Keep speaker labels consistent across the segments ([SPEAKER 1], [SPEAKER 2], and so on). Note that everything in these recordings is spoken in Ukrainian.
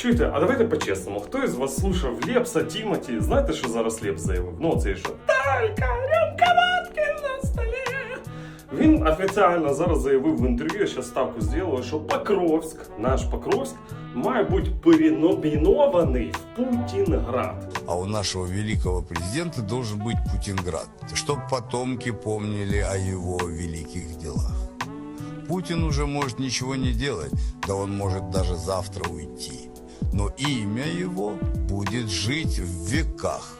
[SPEAKER 1] Чуєте, а давайте по-чесному, хто із вас слушав Лепса, Тімоті? Знаєте, що зараз Лепс заявив? Ну, це що? Тільки рюмка водки на столі. Він офіційно зараз заявив в інтерв'ю, я ще ставку зробив, що Покровськ, наш Покровськ, має бути переномінований в Путінград.
[SPEAKER 2] А у нашего великого президента должен быть Путинград, чтобы потомки помнили о его великих делах. Путин уже может ничего не делать, да он может даже завтра уйти. Но имя его будет жить в веках.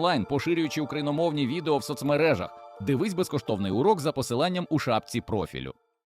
[SPEAKER 3] онлайн, поширюючи україномовні відео в соцмережах. Дивись безкоштовний урок за посиланням у шапці профілю.